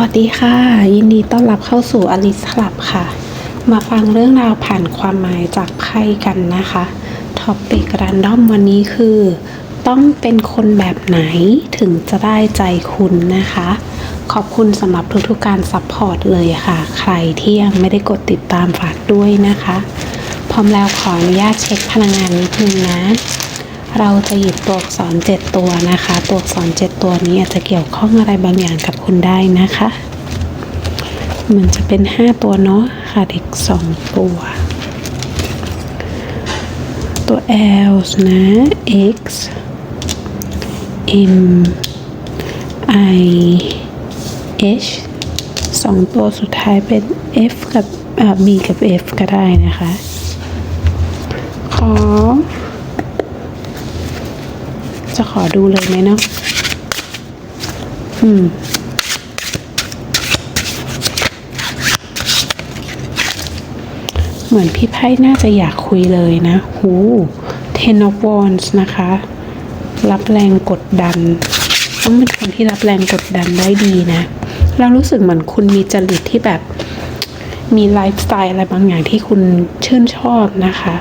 วัสดีค่ะ ยินดีต้อนรับเข้าสู่อลิสคลับค่ะ มาฟังเรื่องราวผ่านความหมายจากไพ่กันนะคะท็อปปิกรันดอมวันนี้คือ ต้องเป็นคนแบบไหนถึงจะได้ใจคุณนะคะ ขอบคุณสำหรับทุกๆการซัพพอร์ตเลยค่ะ ใครที่ยังไม่ได้กดติดตามฝากด้วยนะคะ พร้อมแล้วขออนุญาตเช็คพลังงานนิดนึงนะ เราจะหยิบตัวอักษรเจ็ดตัวนะคะ ตัวอักษรเจ็ดตัวนี้อาจจะเกี่ยวข้องอะไรบางอย่างกับคุณได้นะคะ มันจะเป็นห้าตัวเนาะค่ะเด็กสองตัว ตัว L นะ X M I H สองตัวสุดท้ายเป็น F กับ B กับ F ก็ได้นะคะ ขอ จะขอดูเลยไหมเนาะอืมเหมือนพี่ไพ่น่าจะอยากคุยเลยนะหู Ten of Wands นะคะ รับแรงกดดัน ต้องเป็นคนที่รับแรงกดดันได้ดีนะ เรารู้สึกเหมือนคุณมีจริตที่แบบ มีไลฟ์สไตล์อะไรบางอย่างที่คุณชื่นชอบนะคะ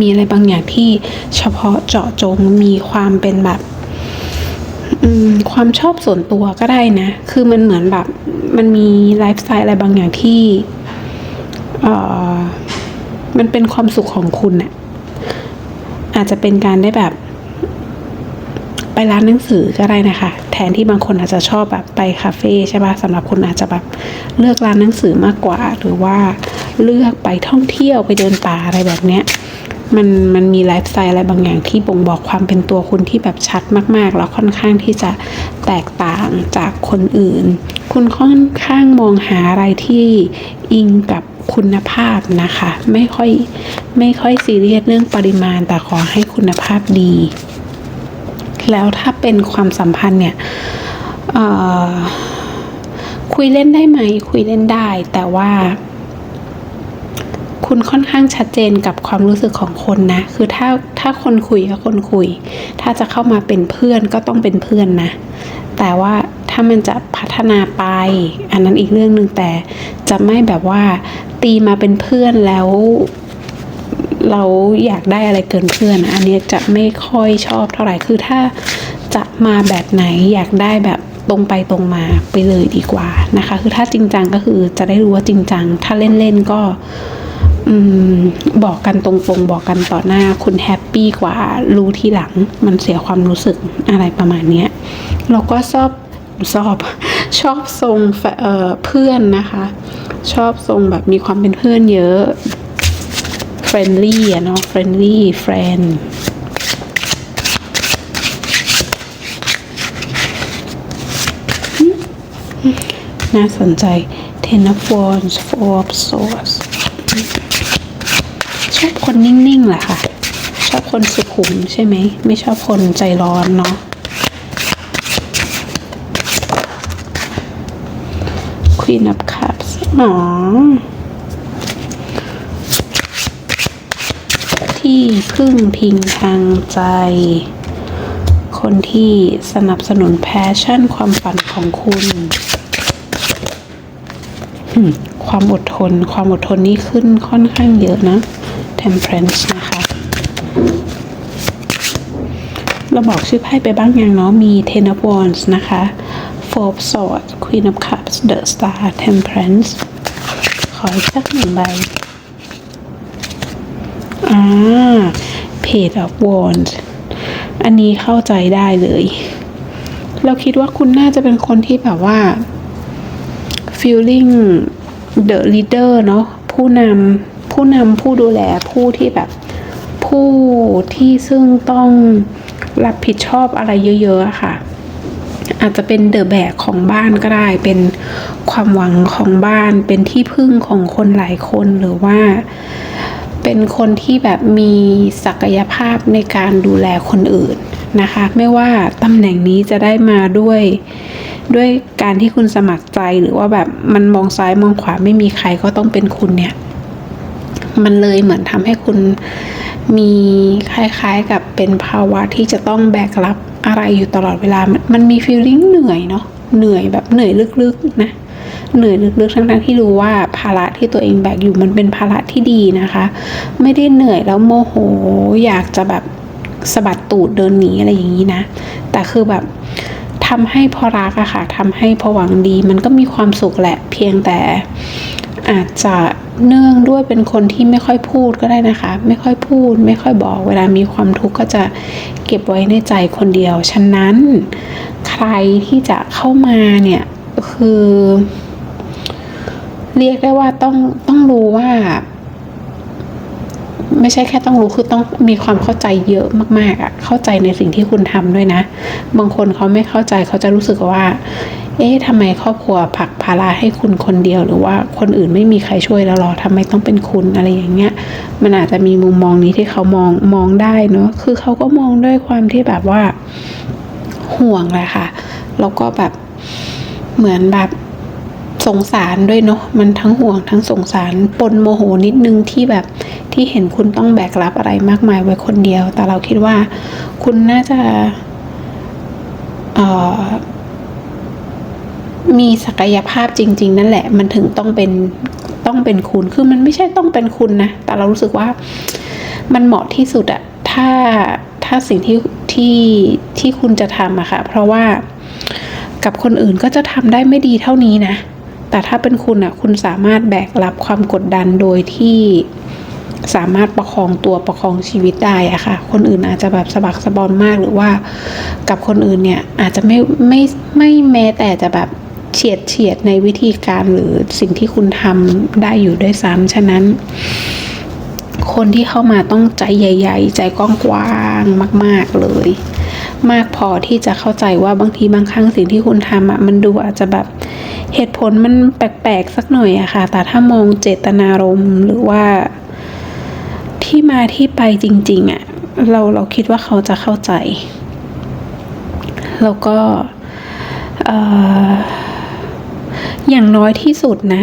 มีอะไรบางอย่างที่เฉพาะเจาะจงมีความเป็นแบบความชอบส่วนตัวก็ได้นะ คือมันเหมือนแบบมันมีไลฟ์สไตล์อะไรบางอย่างที่เอ่อมันเป็นความสุขของคุณน่ะอาจจะเป็นการได้แบบ ไปร้านหนังสือก็ได้นะคะ แทนที่บางคนอาจจะชอบแบบไปคาเฟ่ใช่ปะสำหรับคุณอาจจะแบบเลือกร้านหนังสือมากกว่า หรือว่าเลือกไปท่องเที่ยวไปเดินป่าอะไรแบบเนี้ยมันมันมีไลฟ์สไตล์อะไรบางอย่างที่บ่งบอกความเป็นตัวคุณที่แบบชัดมากๆ แล้วค่อนข้างที่จะแตกต่างจากคนอื่น คุณค่อนข้างมองหาอะไรที่อิงกับคุณภาพนะคะ ไม่ค่อยไม่ค่อยซีเรียสเรื่องปริมาณแต่ขอให้คุณภาพดี แล้วถ้าเป็นความสัมพันธ์เนี่ยคุยเล่นได้ไหม คุยเล่นได้ แต่ว่าคุณค่อนข้างชัดเจนกับความรู้สึกของคนนะ คือถ้าถ้าคนคุยก็คนคุย ถ้าจะเข้ามาเป็นเพื่อนก็ต้องเป็นเพื่อนนะ แต่ว่าถ้ามันจะพัฒนาไป อันนั้นอีกเรื่องหนึ่งแต่จะไม่แบบว่าตีมาเป็นเพื่อนแล้ว เราอยากได้อะไรเกินเพื่อน อันนี้จะไม่ค่อยชอบเท่าไหร่คือถ้าจะมาแบบไหนอยากได้แบบตรงไปตรงมาไปเลยดีกว่านะคะ คือถ้าจริงจังก็คือจะได้รู้ว่าจริงจัง ถ้าเล่นๆก็อบอกกันตรงๆ บอกกันต่อหน้าคุณแฮปปี้กว่ารู้ทีหลัง มันเสียความรู้สึกอะไรประมาณนี้เราก็ชอบชอบชอบทรงเเพื่อนนะคะ ชอบทรงแบบมีความเป็นเพื่อนเยอะ เฟรนลี่อะเนาะเฟรนลี่เฟรนน่าสนใจ Ten of Wands Four of Swords ชอบคนนิ่งๆแหละค่ะ ชอบคนสุขุมใช่ไหม ไม่ชอบคนใจร้อนเนาะ Queen of Cups อ๋อ ที่พึ่งพิงทางใจ คนที่สนับสนุนแพชชั่นความฝันของคุณ ความอดทน ความอดทนนี่ขึ้นค่อนข้างเยอะนะ temperance นะคะ เราบอกชื่อไพ่ไปบ้างยังเนาะ มี ten of wands นะคะ four of swords queen of cups the star temperance ขออีกสักหนึ่งใบ อ่า page of wands อันนี้เข้าใจได้เลย เราคิดว่าคุณน่าจะเป็นคนที่แบบว่า feeling the leader เนาะผู้นำผู้นำผู้ดูแลผู้ที่แบบ ผู้ที่ซึ่งต้องรับผิดชอบอะไรเยอะๆค่ะ อาจจะเป็นเดอะแบกของบ้านก็ได้ เป็นความหวังของบ้าน เป็นที่พึ่งของคนหลายคนหรือว่า เป็นคนที่แบบมีศักยภาพในการดูแลคนอื่นนะคะ ไม่ว่าตำแหน่งนี้จะได้มาด้วยด้วยการที่คุณสมัครใจหรือว่าแบบมันมองซ้ายมองขวาไม่มีใครก็ต้องเป็นคุณเนี่ย มันเลยเหมือนทำให้คุณมีคล้ายๆกับเป็นภาวะที่จะต้องแบกรับอะไรอยู่ตลอดเวลา มันมีฟีลลิ่งเหนื่อยเนาะเหนื่อยแบบเหนื่อยลึกๆนะ เหนื่อยลึกๆทั้งๆที่รู้ว่าภาระที่ตัวเองแบกอยู่มันเป็นภาระที่ดีนะคะ ไม่ได้เหนื่อยแล้วโมโหอยากจะแบบสะบัดตูดเดินหนีอะไรอย่างนี้นะ แต่คือแบบทำให้พอรักอะค่ะทำให้พอหวังดีมันก็มีความสุขแหละเพียงแต่อาจจะเนื่องด้วยเป็นคนที่ไม่ค่อยพูดก็ได้นะคะ ไม่ค่อยพูด ไม่ค่อยบอก เวลามีความทุกข์ก็จะเก็บไว้ในใจคนเดียว ฉะนั้นใครที่จะเข้ามาเนี่ยคือ เรียกได้ว่าต้องต้องรู้ว่า ไม่ใช่แค่ต้องรู้คือต้องมีความเข้าใจเยอะมากๆอะ่ะเข้าใจในสิ่งที่คุณทำด้วยนะ บางคนเขาไม่เข้าใจเขาจะรู้สึกว่า เอ๊ะทำไมครอบครัวผักภาระให้คุณคนเดียว หรือว่าคนอื่นไม่มีใครช่วยแล้วหรอทำไมต้องเป็นคุณอะไรอย่างเงี้ย มันอาจจะมีมุมมองนี้ที่เขามองมองได้เนาะคือเขาก็มองด้วยความที่แบบว่าห่วงแหละค่ะแล้วก็แบบเหมือนแบบ สงสารด้วยเนาะมันทั้งห่วงทั้งสงสารปนโมโหนิดนึงที่แบบที่เห็นคุณต้องแบกรับอะไรมากมายไว้คนเดียว แต่เราคิดว่า คุณน่าจะออมีศักยภาพจริง ๆ นั่นแหละ มันถึงต้องเป็นต้องเป็นคุณคือมันไม่ใช่ต้องเป็นคุณนะแต่เรารู้สึกว่ามันเหมาะที่สุดอะถ้าถ้าสิ่งที่ที่ที่คุณจะทำอะค่ะ เพราะว่ากับคนอื่นก็จะทำได้ไม่ดีเท่านี้นะ แต่ถ้าเป็นคุณอะคุณสามารถแบกรับความกดดันโดยที่สามารถประคองตัวประคองชีวิตได้อะค่ะ คนอื่นอาจจะแบบสะบักสะบอมมากหรือว่ากับคนอื่นเนี่ยอาจจะไม่ไม่ไม่แม้แต่จะแบบเฉียดเฉียดในวิธีการหรือสิ่งที่คุณทำได้อยู่ด้วยซ้ำฉะนั้น คนที่เข้ามาต้องใจใหญ่ ๆ ใจกว้างๆมาก ๆเลย มากพอที่จะเข้าใจว่าบางทีบางครั้งสิ่งที่คุณทำอะมันดูอาจจะแบบ เหตุผลมันแปลกๆสักหน่อยอะค่ะ แต่ถ้ามองเจตนารมณ์หรือว่าที่มาที่ไปจริง ๆอะเราเราคิดว่าเขาจะเข้าใจ แล้วก็เอ่ออย่างน้อยที่สุดนะ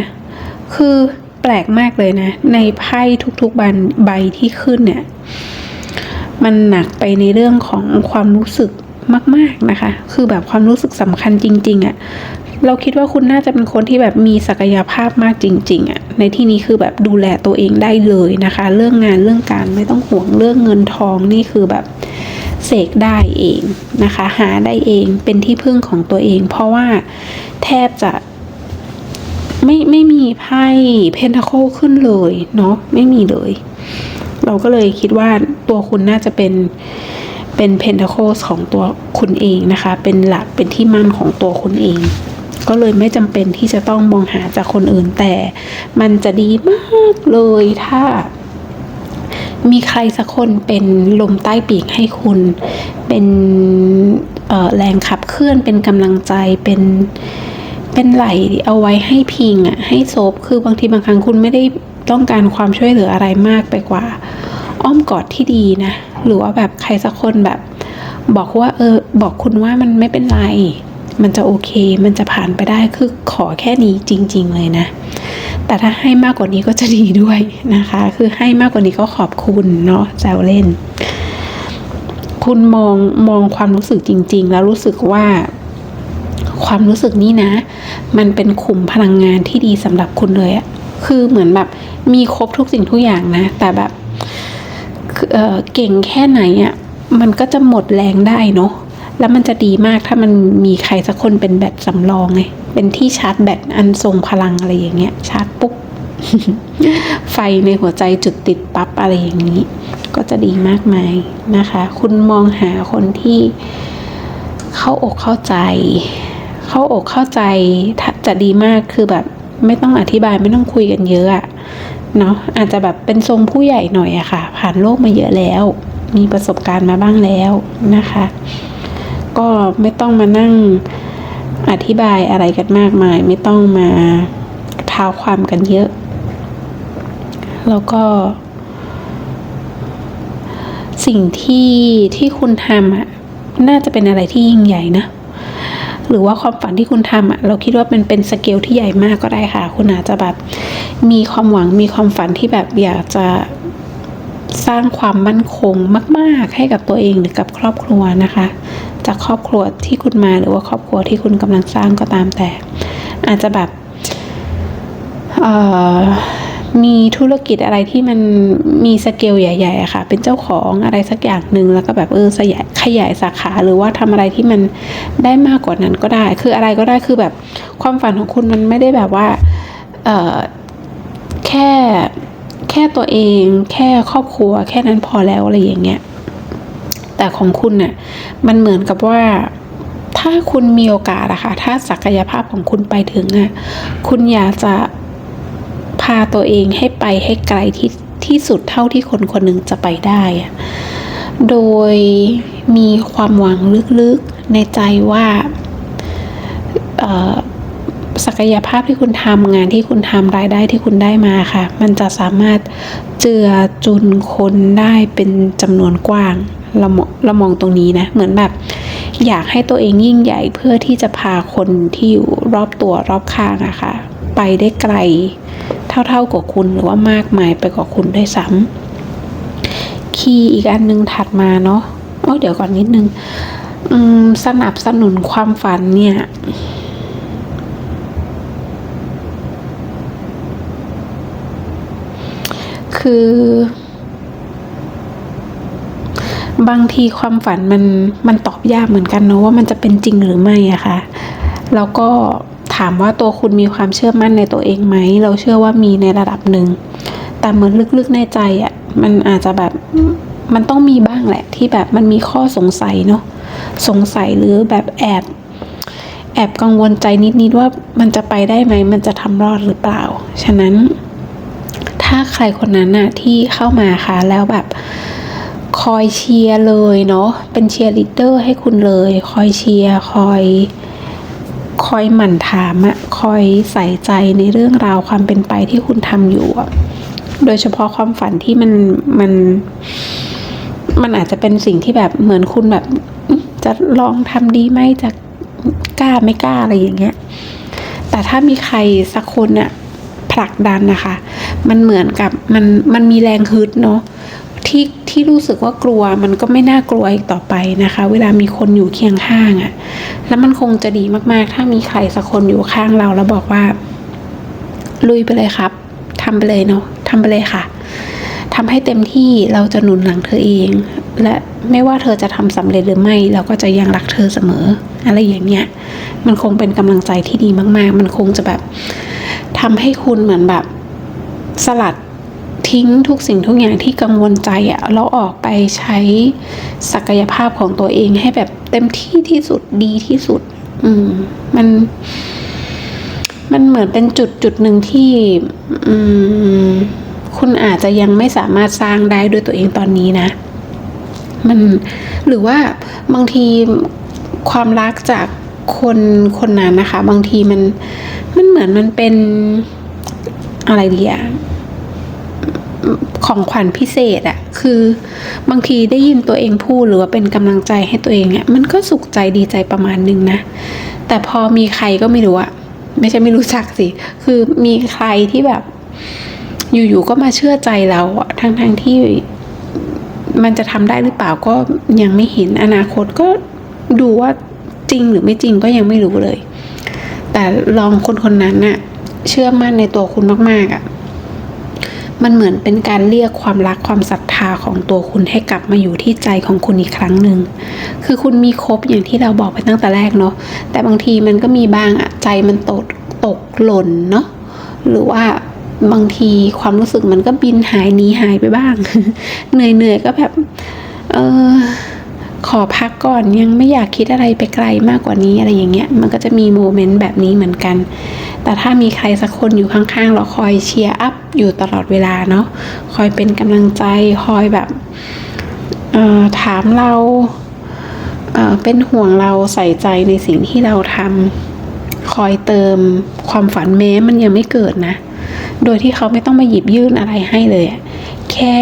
คือแปลกมากเลยนะ ในไพ่ทุกๆใบใบที่ขึ้นเนี่ย มันหนักไปในเรื่องของความรู้สึกมาก ๆนะคะ คือแบบความรู้สึกสำคัญจริง ๆอะ่ะ เราคิดว่าคุณน่าจะเป็นคนที่แบบมีศักยภาพมากจริงๆอะ่ะในที่นี้คือแบบดูแลตัวเองได้เลยนะคะ เรื่องงานเรื่องการไม่ต้องห่วงเรื่องเงินทองนี่คือแบบเสกได้เองนะคะ หาได้เองเป็นที่พึ่งของตัวเอง เพราะว่าแทบจะไม่ไม่มีไพ่เพนทาโคขึ้นเลยเนาะไม่มีเลย เราก็เลยคิดว่าตัวคุณน่าจะเป็นเป็นเพนทาโคสของตัวคุณเองนะคะ เป็นหลักเป็นที่มั่นของตัวคุณเอง ก็เลยไม่จำเป็นที่จะต้องมองหาจากคนอื่นแต่ มันจะดีมากเลยถ้า มีใครสักคนเป็นลมใต้ปีกให้คุณ เป็นแรงขับเคลื่อนเป็นกำลังใจเป็นเป็นไหลเอาไว้ให้พิงอะให้ซบคือบางทีบางครั้งคุณไม่ได้ต้องการความช่วยเหลืออะไรมากไปกว่า อ้อมกอดที่ดีนะ หรือว่าแบบใครสักคนแบบ บอกว่าเออ บอกคุณว่ามันไม่เป็นไร มันจะโอเค มันจะผ่านไปได้คือขอแค่นี้จริง ๆ เลยนะ แต่ถ้าให้มากกว่านี้ก็จะดีด้วยนะคะ คือให้มากกว่านี้ก็ขอบคุณเนาะแซวเล่น คุณมองมองความรู้สึกจริง ๆ แล้วรู้สึกว่าความรู้สึกนี้นะ มันเป็นขุมพลังงานที่ดีสำหรับคุณเลยอะคือเหมือนแบบมีครบทุกสิ่งทุกอย่างนะ แต่แบบเเก่งแค่ไหนอะมันก็จะหมดแรงได้เนาะ แล้วมันจะดีมากถ้ามันมีใครสักคนเป็นแบตสำรองไง เป็นที่ชาร์จแบตอันทรงพลังอะไรอย่างเงี้ย ชาร์จปุ๊บ ไฟในหัวใจจุดติดปั๊บอะไรอย่างนี้ ก็จะดีมากมายนะคะ คุณมองหาคนที่เข้าอกเข้าใจ เข้าอกเข้าใจจะดีมากคือแบบไม่ต้องอธิบายไม่ต้องคุยกันเยอะอะเนาะอาจจะแบบเป็นทรงผู้ใหญ่หน่อยอะค่ะ ผ่านโลกมาเยอะแล้ว มีประสบการณ์มาบ้างแล้วนะคะ ก็ไม่ต้องมานั่งอธิบายอะไรกันมากมาย ไม่ต้องมาเท้าความกันเยอะ แล้วก็ สิ่งที่ที่คุณทำอะน่าจะเป็นอะไรที่ยิ่งใหญ่นะหรือว่าความฝันที่คุณทำอะเราคิดว่าเป็นเป็นสเกลที่ใหญ่มากก็ได้ค่ะ คุณอาจจะแบบมีความหวังมีความฝันที่แบบอยากจะ สร้างความมั่นคงมาก ๆ ให้กับตัวเองหรือกับครอบครัวนะคะ จากครอบครัวที่คุณมาหรือว่าครอบครัวที่คุณกำลังสร้างก็ตามแต่ อาจจะแบบมีธุรกิจอะไรที่มันมีสเกลใหญ่ๆค่ะ เป็นเจ้าของอะไรสักอย่างหนึ่งแล้วก็แบบเออขยายขยายสาขาหรือว่าทำอะไรที่มันได้มากกว่านั้นก็ได้ คืออะไรก็ได้คือแบบความฝันของคุณมันไม่ได้แบบว่าเออแค่ ค่ตัวเอง แค่ครอบครัว แค่นั้นพอแล้วอะไรอย่างเงี้ย แต่ของคุณน่ะมันเหมือนกับว่าถ้าคุณมีโอกาสอะค่ะ ถ้าศักยภาพของคุณไปถึงอะคุณอยากจะพาตัวเองให้ไปให้ไกลที่ที่สุดเท่าที่คนคนหนึ่งจะไปได้อะโดยมีความหวังลึกๆในใจว่าเอ่อ ศักยภาพที่คุณทำงานที่คุณทำรายได้ที่คุณได้มาค่ะ มันจะสามารถเจือจุนคนได้เป็นจำนวนกว้างเรามองเรามองตรงนี้นะ เหมือนแบบ อยากให้ตัวเองยิ่งใหญ่เพื่อที่จะพาคนที่อยู่รอบตัวรอบข้างอะค่ะ ไปได้ไกล เท่าๆกับคุณหรือว่ามากมายไปกว่าคุณด้วยซ้ำคีย์อีกอันหนึงถัดมาเนาะโอ้เดี๋ยวก่อนนิดนึงสนับสนุนความฝันเนี่ย คือ บางทีความฝันมันมันตอบยากเหมือนกันเนอะว่ามันจะเป็นจริงหรือไม่อะค่ะ แล้วก็ถามว่าตัวคุณมีความเชื่อมั่นในตัวเองไหม เราเชื่อว่ามีในระดับหนึ่ง แต่เหมือนลึกๆในใจอะมันอาจจะแบบมันต้องมีบ้างแหละที่แบบมันมีข้อสงสัยเนาะสงสัยหรือแบบแอบ แอบกังวลใจนิดๆว่ามันจะไปได้ไหม มันจะทำรอดหรือเปล่า ฉะนั้น ถ้าใครคนนั้นน่ะที่เข้ามาค่ะแล้วแบบคอยเชียร์เลยเนาะเป็นเชียร์ลีดเดอร์ให้คุณเลย คอยเชียร์คอย คอยหมั่นถามอะคอยใส่ใจในเรื่องราวความเป็นไปที่คุณทำอยู่อะโดยเฉพาะความฝันที่มันมัน มันอาจจะเป็นสิ่งที่แบบเหมือนคุณแบบ จะลองทำดีไหมจะกล้าไม่กล้าอะไรอย่างเงี้ยแต่ถ้ามีใครสักคนน่ะผลักดันนะคะ มันเหมือนกับมันมันมีแรงฮึดเนาะที่ที่รู้สึกว่ากลัวมันก็ไม่น่ากลัวอีกต่อไปนะคะ เวลามีคนอยู่เคียงข้างอะ่ะ แล้วมันคงจะดีมากๆ ถ้ามีใครสักคนอยู่ข้างเราแล้วบอกว่า ลุยไปเลยครับทำไปเลยเนาะทำไปเลยค่ะทำให้เต็มที่เราจะหนุนหลังเธอเอง และไม่ว่าเธอจะทำสำเร็จหรือไม่ เราก็จะยังรักเธอเสมอ อะไรอย่างเงี้ย มันคงเป็นกำลังใจที่ดีมาก ๆ มันคงจะแบบทำให้คุณเหมือนแบบ สลัดทิ้งทุกสิ่งทุกอย่างที่กังวลใจอะแล้วออกไปใช้ศักยภาพของตัวเองให้แบบเต็มที่ที่สุดดีที่สุด อืม มัน มันเหมือนเป็นจุดจุดหนึ่งที่ อืม คุณอาจจะยังไม่สามารถสร้างได้ด้วยตัวเองตอนนี้นะ มันหรือว่าบางทีความรักจากคนคนนั้นนะคะ บางทีมันมันเหมือนมันเป็น อะไรดีอะของขวัญพิเศษอะคือบางทีได้ยินตัวเองพูดหรือว่าเป็นกำลังใจให้ตัวเองอะมันก็สุขใจดีใจประมาณนึงนะ แต่พอมีใครก็ไม่รู้อะไม่ใช่ไม่รู้จักสิ คือมีใครที่แบบ อยู่ๆก็มาเชื่อใจเราอะทั้งๆที่มันจะทำได้หรือเปล่าก็ยังไม่เห็นอนาคตก็ดูว่าจริงหรือไม่จริงก็ยังไม่รู้เลย แต่ลองคนคนนั้นน่ะ เชื่อมั่นในตัวคุณมากๆอะ่ะ มันเหมือนเป็นการเรียกความรักความศรัทธาของตัวคุณให้กลับมาอยู่ที่ใจของคุณอีกครั้งหนึ่ง คือคุณมีครบอย่างที่เราบอกไปตั้งแต่แรกเนาะ แต่บางทีมันก็มีบ้างอะใจมันตกตกหล่นเนาะ หรือว่าบางทีความรู้สึกมันก็บินหายหนีหายไปบ้าง เหนื่อยเหนื่อยๆก็แบบ เออ ขอพักก่อนยังไม่อยากคิดอะไรไปไกลมากกว่านี้อะไรอย่างเงี้ย มันก็จะมีโมเมนต์แบบนี้เหมือนกัน แต่ถ้ามีใครสักคนอยู่ข้างๆเราคอยเชียร์อัพอยู่ตลอดเวลาเนาะคอยเป็นกำลังใจคอยแบบถามเราเเป็นห่วงเราใส่ใจในสิ่งที่เราทำคอยเติมความฝันแม้มันยังไม่เกิดนะ โดยที่เขาไม่ต้องมาหยิบยื่นอะไรให้เลย แค่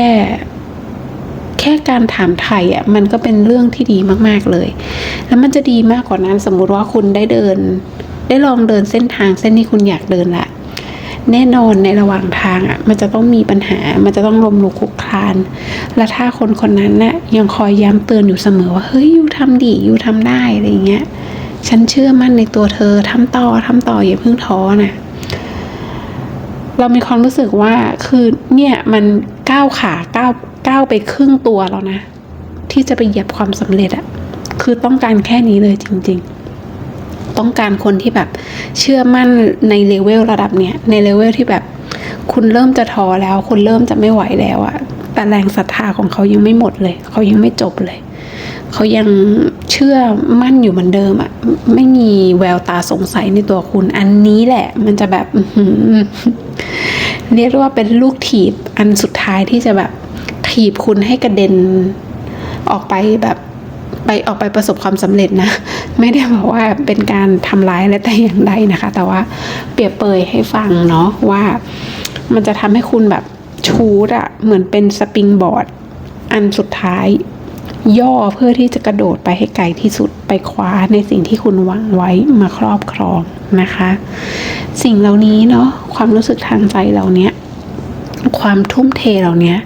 แค่การถามไทยอะมันก็เป็นเรื่องที่ดีมากๆเลย แล้วมันจะดีมากกว่านั้นสมมุติว่าคุณได้เดิน ได้ลองเดินเส้นทางเส้นที่คุณอยากเดินละแน่นอนในระหว่างทางอะมันจะต้องมีปัญหา มันจะต้องลมลุกคลุกคลาน และถ้าคนคนนั้นน่ะยังคอยย้ำเตือนอยู่เสมอว่าเฮ้ยยูทำดียูทำได้อะไรอย่างเงี้ยฉันเชื่อมั่นในตัวเธอทำต่อทำต่ออย่าเพิ่งท้อนะเรามีความรู้สึกว่าคือเนี่ยมันก้าวขาก้าว ก้าวไปครึ่งตัวแล้วนะ ที่จะไปเหยียบความสำเร็จอะคือต้องการแค่นี้เลยจริง ๆต้องการคนที่แบบเชื่อมั่นในเลเวลระดับเนี้ยในเลเวลที่แบบคุณเริ่มจะท้อแล้วคุณเริ่มจะไม่ไหวแล้วอะแต่แรงศรัทธาของเขายังไม่หมดเลย เขายังไม่จบเลย เขายังเชื่อมั่นอยู่เหมือนเดิมอะไม่มีแววตาสงสัยในตัวคุณ อันนี้แหละ มันจะแบบเรียกว่าเป็นลูกถีบอันสุดท้ายที่จะแบบ ถีบคุณให้กระเด็นออกไปแบบไปออกไปประสบความสำเร็จนะ ไม่ได้บอกว่าเป็นการทำร้ายและแต่อย่างใดนะคะ แต่ว่าเปรียบเปยให้ฟังเนาะว่า มันจะทำให้คุณแบบชูดอะเหมือนเป็นสปริงบอร์ด อันสุดท้าย ย่อเพื่อที่จะกระโดดไปให้ไกลที่สุดไปคว้าในสิ่งที่คุณหวังไว้มาครอบครองนะคะ สิ่งเหล่านี้เนาะความรู้สึกทางใจเหล่าเนี้ยความทุ่มเทเหล่าเนี้ย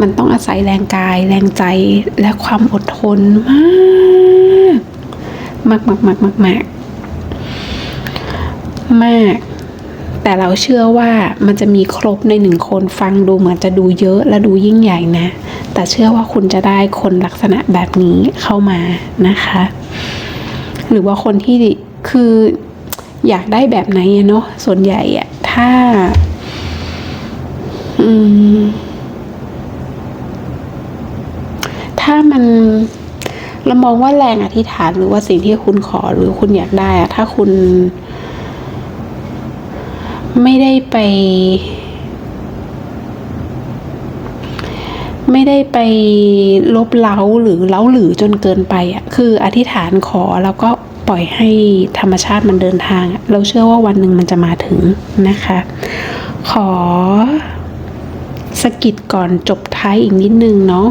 มันต้องอาศัยแรงกาย แรงใจและความอดทนมากมากมากมากมากมากมาก แต่เราเชื่อว่ามันจะมีครบในหนึ่งคนฟังดูเหมือนจะดูเยอะและดูยิ่งใหญ่นะ แต่เชื่อว่าคุณจะได้คนลักษณะแบบนี้เข้ามานะคะ หรือว่าคนที่คืออยากได้แบบไหนเนาะส่วนใหญ่อะถ้า อืม ถ้ามัน เรามองว่าแรงอธิษฐานหรือว่าสิ่งที่คุณขอหรือคุณอยากได้อะถ้าคุณ ไม่ได้ไป ไม่ได้ไปลบเล้าหรือเล้าหรือจนเกินไปอะคืออธิษฐานขอแล้วก็ปล่อยให้ธรรมชาติมันเดินทาง เราเชื่อว่าวันหนึ่งมันจะมาถึงนะคะ ขอสกิดก่อนจบท้ายอีกนิดนึงเนาะ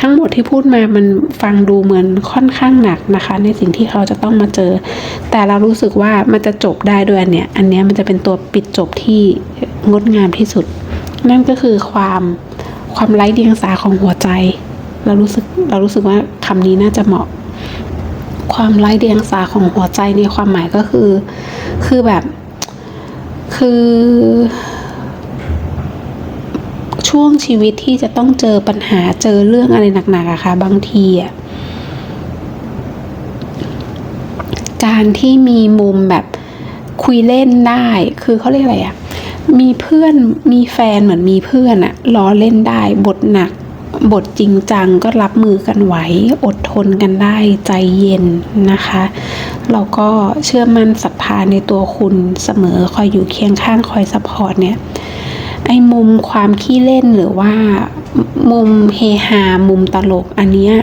ทั้งหมดที่พูดมามันฟังดูเหมือนค่อนข้างหนักนะคะ ในสิ่งที่เขาจะต้องมาเจอ แต่เรารู้สึกว่ามันจะจบได้ด้วยอันเนี้ยอันเนี้ยมันจะเป็นตัวปิดจบที่งดงามที่สุด นั่นก็คือความความไร้เดียงสาของหัวใจ เรารู้สึกเรารู้สึกว่าคำนี้น่าจะเหมาะ ความไร้เดียงสาของหัวใจในความหมายก็คือ คือแบบ คือ ช่วงชีวิตที่จะต้องเจอปัญหาเจอเรื่องอะไรหนักๆอะค่ะบางทีอะการที่มีมุมแบบคุยเล่นได้ คือเขาเรียกอะไรอะมีเพื่อนมีแฟนเหมือนมีเพื่อนอะล้อเล่นได้ บทหนัก บทจริงจังก็รับมือกันไหว อดทนกันได้ใจเย็นนะคะแล้วก็เชื่อมั่นศรัทธาในตัวคุณเสมอคอยอยู่เคียงข้างคอยซัพพอร์ตเนี่ย ไอ้มุมความขี้เล่นหรือว่ามุมเฮฮา มุมตลกอันเนี้ย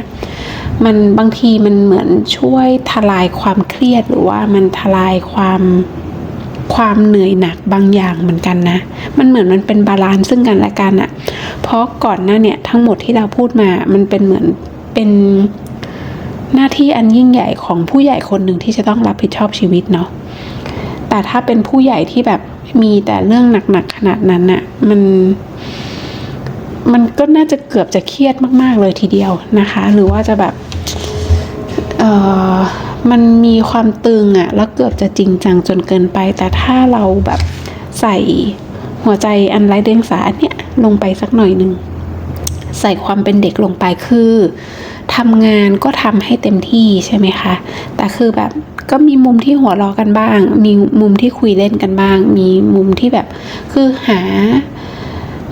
มันบางทีมันเหมือนช่วยทลายความเครียดหรือว่ามันทลายความความเหนื่อยหนักบางอย่างเหมือนกันนะ มันเหมือนมันเป็นบาลานซ์ซึ่งกันและกันอะเพราะก่อนหน้าเนี่ยทั้งหมดที่เราพูดมา มันเป็นเหมือนเป็นหน้าที่อันยิ่งใหญ่ของผู้ใหญ่คนหนึ่งที่จะต้องรับผิดชอบชีวิตเนาะ แต่ถ้าเป็นผู้ใหญ่ที่แบบ มีแต่เรื่องหนักๆขนาดนั้นน่ะมัน มันก็น่าจะเกือบจะเครียดมาก ๆ เลยทีเดียวนะคะ หรือว่าจะแบบเออมันมีความตึงอะแล้วเกือบจะจริงจังจนเกินไป แต่ถ้าเราแบบใส่หัวใจอันไร้เดียงสาเนี่ยลงไปสักหน่อยหนึ่งใส่ความเป็นเด็กลงไปคือทำงานก็ทำให้เต็มที่ใช่ไหมคะ แต่คือแบบ ก็มีมุมที่หัวเราะกันบ้าง มีมุมที่คุยเล่นกันบ้าง มีมุมที่แบบคือหา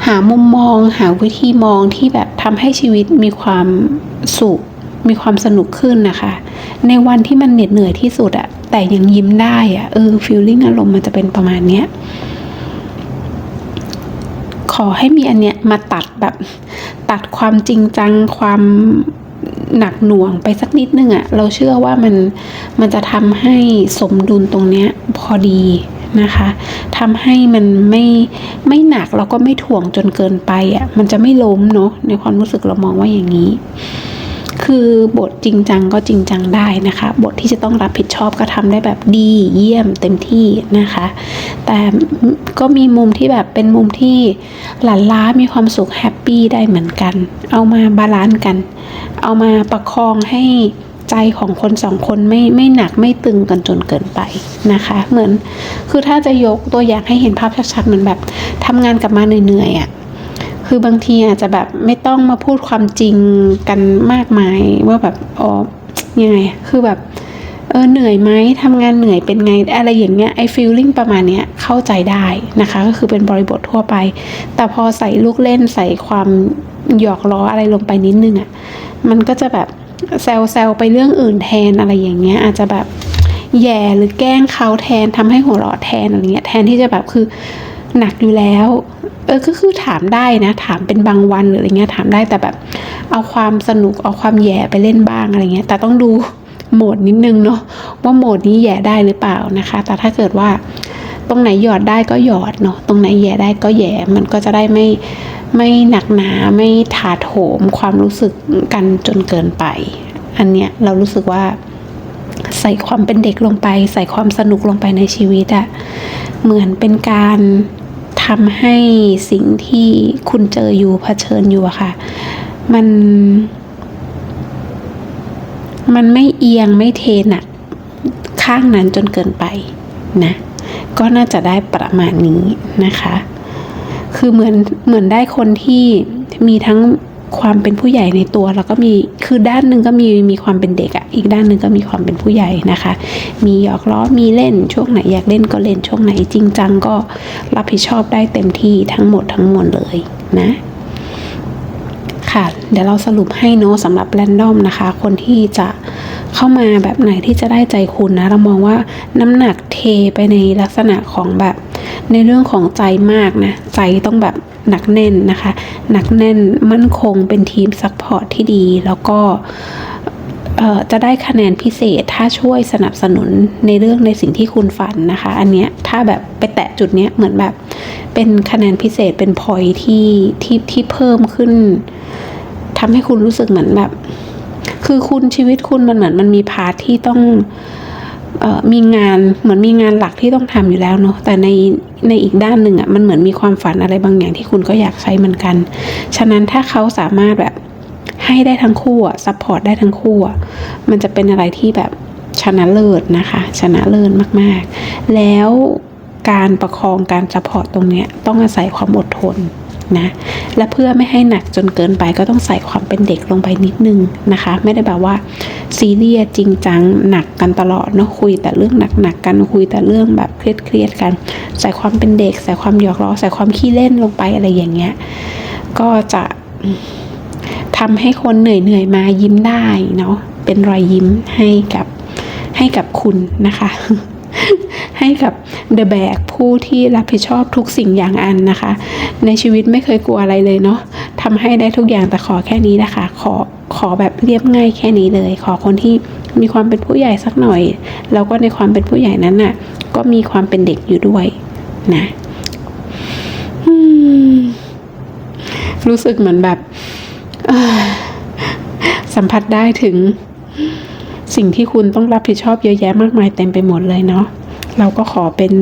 หามุมมอง หาวิธีมองที่แบบทำให้ชีวิตมีความสุข มีความสนุกขึ้นนะคะ ในวันที่มันเหน็ดเหนื่อยที่สุดอะแต่ยังยิ้มได้อะเออฟีลลิ่งอารมณ์มันจะเป็นประมาณเนี้ยขอให้มีอันเนี้ยมาตัดแบบตัดความจริงจังความ หนักหน่วงไปสักนิดนึงอะเราเชื่อว่ามันมันจะทำให้สมดุลตรงเนี้ยพอดีนะคะทำให้มันไม่ไม่หนักแล้วก็ไม่ถ่วงจนเกินไปอะมันจะไม่ล้มเนาะในความรู้สึกเรามองว่าอย่างนี้ คือบทจริงจังก็จริงจังได้นะคะ บทที่จะต้องรับผิดชอบก็ทำได้แบบดีเยี่ยมเต็มที่นะคะ แต่ก็มีมุมที่แบบเป็นมุมที่หลานล้ามีความสุขแฮปปี้ได้เหมือนกัน เอามาบาลานซ์กัน เอามาประคองให้ใจของคนสองคนไม่ไม่หนักไม่ตึงกันจนเกินไปนะคะ เหมือนคือถ้าจะยกตัวอย่างให้เห็นภาพชัดๆเหมือนแบบทำงานกลับมาเหนื่อยๆอะ่ะ คือบางทีอาจจะแบบไม่ต้องมาพูดความจริงกันมากมายว่าแบบอ๋อยังไง คือแบบเออเหนื่อยไหมทำงานเหนื่อยเป็นไงอะไรอย่างเงี้ยไอฟีลลิ่งประมาณเนี้ยเข้าใจได้นะคะ ก็คือเป็นบริบททั่วไป แต่พอใส่ลูกเล่นใส่ความหยอกล้ออะไรลงไปนิดนึงอะ่ะมันก็จะแบบแซวแซวไปเรื่องอื่นแทนอะไรอย่างเงี้ย อาจจะแบบแย่หรือแกล้งเขาแทนทำให้หัวเราะแทนอะไรเงี้ยแทนที่จะแบบคือ หนักอยู่แล้ว เออก็คือถามได้นะ ถามเป็นบางวันหรืออะไรเงี้ยถามได้แต่แบบ เอาความสนุกเอาความแย่ไปเล่นบ้างอะไรเงี้ย แต่ต้องดูโหมดนิดนึงเนาะว่าโหมดนี้แย่ได้หรือเปล่านะคะ แต่ถ้าเกิดว่าตรงไหนหยอดได้ก็หยอดเนาะตรงไหนแย่ได้ก็แย่มันก็จะได้ไม่ไม่หนักหนาไม่ถาโถมความรู้สึกกันจนเกินไป อันเนี้ยเรารู้สึกว่าใส่ความเป็นเด็กลงไป ใส่ความสนุกลงไปในชีวิตอะเหมือนเป็นการ ทำให้สิ่งที่คุณเจออยู่เผชิญอยู่อะค่ะ มัน มันไม่เอียงไม่เทหนักข้างนั้นจนเกินไปนะ ก็น่าจะได้ประมาณนี้นะคะ คือเหมือนเหมือนได้คนที่มีทั้ง ความเป็นผู้ใหญ่ในตัวแล้วก็มีคือด้านหนึ่งก็มีมีความเป็นเด็กอะ่ะอีกด้านหนึ่งก็มีความเป็นผู้ใหญ่นะคะ มีหยอกล้อมีเล่นช่วงไหนอยากเล่นก็เล่นช่วงไหนจริงจังก็รับผิดชอบได้เต็มที่ทั้งหมดทั้งมวลเลยนะค่ะเดี๋ยวเราสรุปให้เนาะสำหรับแรนดอมนะคะ คนที่จะเข้ามาแบบไหนที่จะได้ใจคุณนะ เรามองว่าน้ำหนักเทไปในลักษณะของแบบในเรื่องของใจมากนะ ใจต้องแบบ หนักแน่นนะคะ หนักแน่นมั่นคงเป็นทีมซัพพอร์ตที่ดี แล้วก็จะได้คะแนนพิเศษถ้าช่วยสนับสนุนในเรื่องในสิ่งที่คุณฝันนะคะ อันเนี้ยถ้าแบบไปแตะจุดเนี้ยเหมือนแบบเป็นคะแนนพิเศษเป็นพอยที่ที่ที่เพิ่มขึ้นทำให้คุณรู้สึกเหมือนแบบ คือคุณชีวิตคุณมันเหมือนมันมีพาร์ทที่ต้อง มีงานเหมือนมีงานหลักที่ต้องทำอยู่แล้วเนาะแต่ในในอีกด้านหนึ่งอะ่ะมันเหมือนมีความฝันอะไรบางอย่างที่คุณก็อยากใช้เหมือนกัน ฉะนั้นถ้าเขาสามารถแบบให้ได้ทั้งคู่อะซัพพอร์ตได้ทั้งคู่อะมันจะเป็นอะไรที่แบบชนะเลิศนะคะ ชนะเลิศมากๆ แล้วการประคองการซัพพอร์ตตรงเนี้ยต้องอาศัยความอดทน นะ และเพื่อไม่ให้หนักจนเกินไปก็ต้องใส่ความเป็นเด็กลงไปนิดนึงนะคะ ไม่ได้แบบว่าซีเรียสจริงจังหนักกันตลอดเนาะคุยแต่เรื่องหนักๆกันคุยแต่เรื่องแบบเครียดๆกัน ใส่ความเป็นเด็ก ใส่ความหยอกล้อ ใส่ความขี้เล่นลงไปอะไรอย่างเงี้ยก็จะทำให้คนเหนื่อยๆมายิ้มได้เนาะเป็นรอยยิ้มให้กับให้กับคุณนะคะ ให้กับเดอะแบกผู้ที่รับผิดชอบทุกสิ่งอย่างอันนะคะ ในชีวิตไม่เคยกลัวอะไรเลยเนาะทำให้ได้ทุกอย่างแต่ขอแค่นี้นะคะ ขอขอแบบเรียบง่ายแค่นี้เลย ขอคนที่มีความเป็นผู้ใหญ่สักหน่อย แล้วก็ในความเป็นผู้ใหญ่นั้นน่ะ ก็มีความเป็นเด็กอยู่ด้วยนะรู้สึกเหมือนแบบสัมผัสได้ถึง สิ่งที่คุณต้องรับผิดชอบเยอะแยะมากมายเต็มไปหมดเลยเนาะเราก็ขอเป็น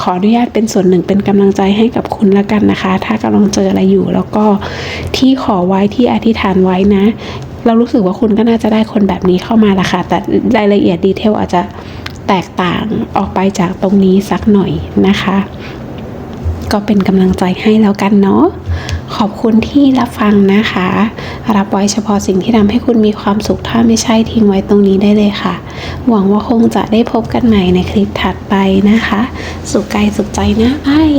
ขออนุญาตเป็นส่วนหนึ่งเป็นกำลังใจให้กับคุณละกันนะคะ ถ้ากำลังเจออะไรอยู่ แล้วก็ที่ขอไว้ที่อธิษฐานไว้นะ เรารู้สึกว่าคุณก็น่าจะได้คนแบบนี้เข้ามาละค่ะ แต่รายละเอียดดีเทลอาจจะแตกต่างออกไปจากตรงนี้สักหน่อยนะคะ ก็เป็นกำลังใจให้แล้วกันเนาะขอบคุณที่รับฟังนะคะ รับไว้เฉพาะสิ่งที่ทำให้คุณมีความสุขถ้าไม่ใช่ทิ้งไว้ตรงนี้ได้เลยค่ะ หวังว่าคงจะได้พบกันใหม่ในคลิปถัดไปนะคะ สุขกายสุขใจนะบาย